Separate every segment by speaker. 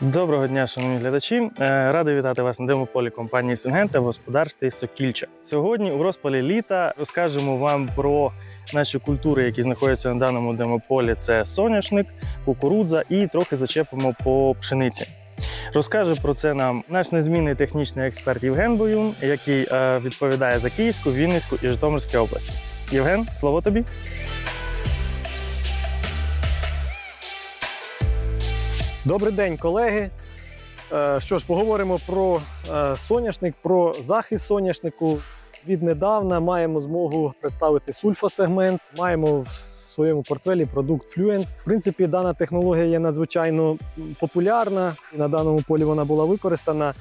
Speaker 1: Доброго дня, шановні глядачі. Е, Радий вітати вас на демополі компанії Сингента в господарстві Сокільча. Сьогодні у розпалі літа розкажемо вам про наші культури, які знаходяться на даному демополі. Це соняшник, кукурудза і трохи зачепимо по пшениці. Розкаже про це нам наш незмінний технічний експерт Євген Боюн, який е, відповідає за Київську, Вінницьку і Житомирську області. Євген, слово тобі.
Speaker 2: Добрий день, колеги. Е, Що ж, поговоримо про е, соняшник, про захист соняшнику. Віднедавна маємо змогу представити сульфосегмент. Маємо в своєму портфелі продукт Fluence. В принципі, дана технологія є надзвичайно популярна. На даному полі вона була використана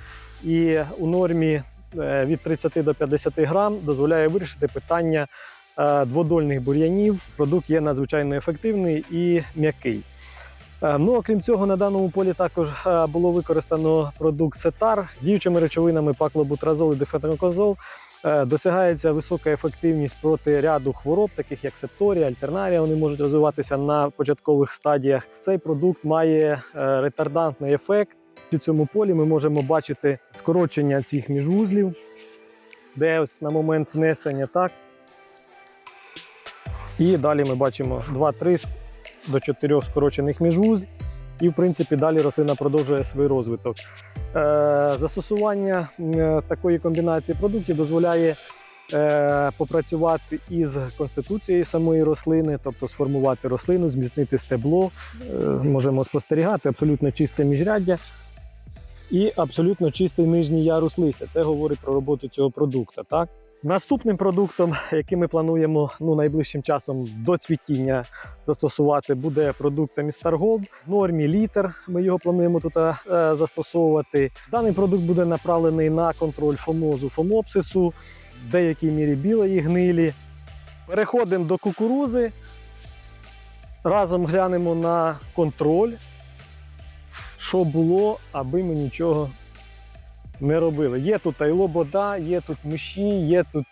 Speaker 2: і у нормі е, від 30 до 50 грам дозволяє вирішити питання дводольних бур'янів. Продукт є надзвичайно ефективний і м'який. Е, Ну, окрім цього, на даному полі також е, було використано продукт Сетар діючими речовинами паклобутразол і дефенокозол. Е, Досягається висока ефективність проти ряду хвороб, таких як септорія, альтернарія. Вони можуть розвиватися на початкових стадіях. Цей продукт має ретардантний ефект. У цьому полі ми можемо бачити скорочення цих міжвузлів, де ось на момент внесення так. І далі ми бачимо 2-3 до 4 скорочених міжвузлів, і в принципі далі рослина продовжує свій розвиток. Е, Застосування е, такої комбінації продуктів дозволяє е, попрацювати із конституцією самої рослини, тобто сформувати рослину, зміцнити стебло. Можемо спостерігати абсолютно чисте міжряддя. І абсолютно чистий нижній ярус листя. Це говорить про роботу цього продукту. Так? Наступним продуктом, який ми плануємо ну, найближчим часом до цвітіння застосувати, буде продукт Містер Голд. В нормі літр. Ми його плануємо тут е, застосовувати. Даний продукт буде направлений на контроль фомозу, фомопсису, в деякій мірі білої гнилі. Переходимо до кукурузи. Разом глянемо на контроль, що було, аби ми нічого не робили. Є тут і лобода, є тут миші, є тут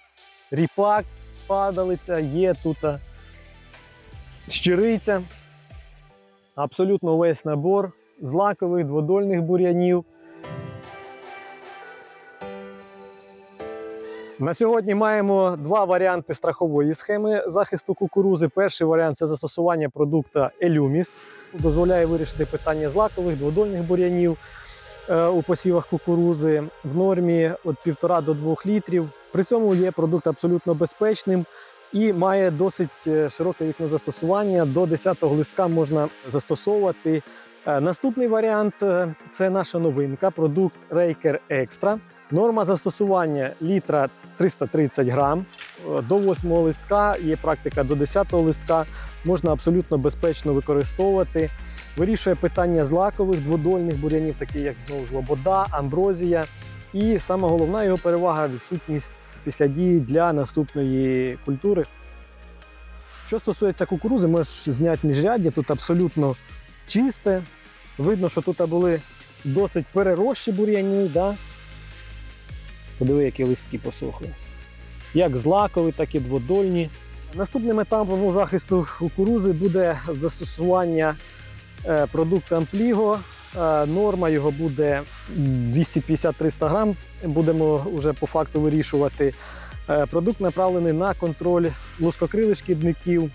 Speaker 2: ріпак, падалиця, є тут щириця. Абсолютно весь набор злакових дводольних бур'янів. На сьогодні маємо два варіанти страхової схеми захисту кукурузи. Перший варіант це застосування продукту Елюміс. Дозволяє вирішити питання злакових дводольних бур'янів у посівах кукурузи в нормі від 1,5 до 2 літрів. При цьому є продукт абсолютно безпечним і має досить е, широке вікно застосування. До 10-го листка можна застосовувати. Е, Наступний варіант е, це наша новинка, продукт Raker Extra. Норма застосування літра 330 грам. Е, До 8 листка є практика до 10 листка. Можна абсолютно безпечно використовувати. Вирішує питання злакових дводольних бур'янів, такі як знову ж лобода, амброзія. І саме головна його перевага відсутність після дії для наступної культури. Що стосується кукурузи, можеш зняти міжряддя, тут абсолютно чисте. Видно, що тут були досить перерощі бур'яні. Да? Подиви, які листки посохли. Як злакові, так і дводольні. Наступним етапом захисту кукурузи буде застосування е, продукту Ампліго. Е, Норма його буде 250-300 грам. Будемо вже по факту вирішувати. Е, Продукт направлений на контроль лускокрилих шкідників.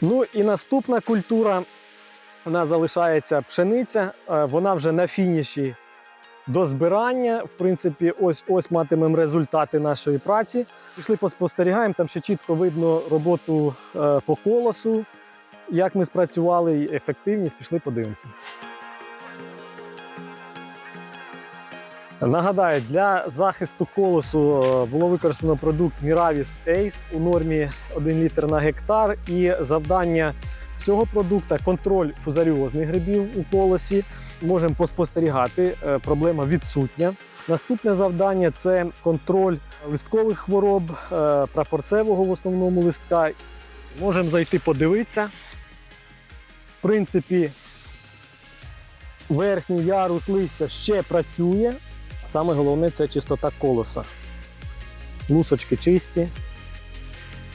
Speaker 2: Ну і наступна культура нас залишається пшениця. Вона вже на фініші до збирання. В принципі, ось ось матимемо результати нашої праці. Пішли поспостерігаємо, там ще чітко видно роботу е, по колосу, як ми спрацювали, ефективність. Пішли подивимося. Нагадаю, для захисту колосу е, було використано продукт Miravis Ace у нормі 1 літр на гектар. І завдання цього продукту контроль фузаріозних грибів у колосі. Можемо поспостерігати, е, проблема відсутня. Наступне завдання це контроль листкових хвороб, е, прапорцевого в основному листка. Можемо зайти подивитися. В принципі, верхній ярус листя ще працює. Саме головне це чистота колоса. Лусочки чисті.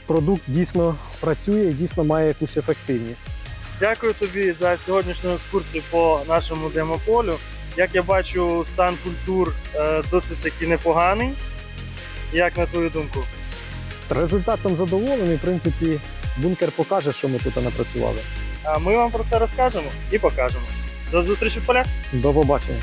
Speaker 2: Продукт дійсно працює і дійсно має якусь ефективність.
Speaker 1: Дякую тобі за сьогоднішню екскурсію по нашому демополю. Як я бачу, стан культур е, досить таки непоганий. Як на твою думку?
Speaker 2: Результатом задоволений, в принципі, бункер покаже, що ми тут напрацювали.
Speaker 1: А ми вам про це розкажемо і покажемо. До зустрічі в полях!
Speaker 2: До побачення.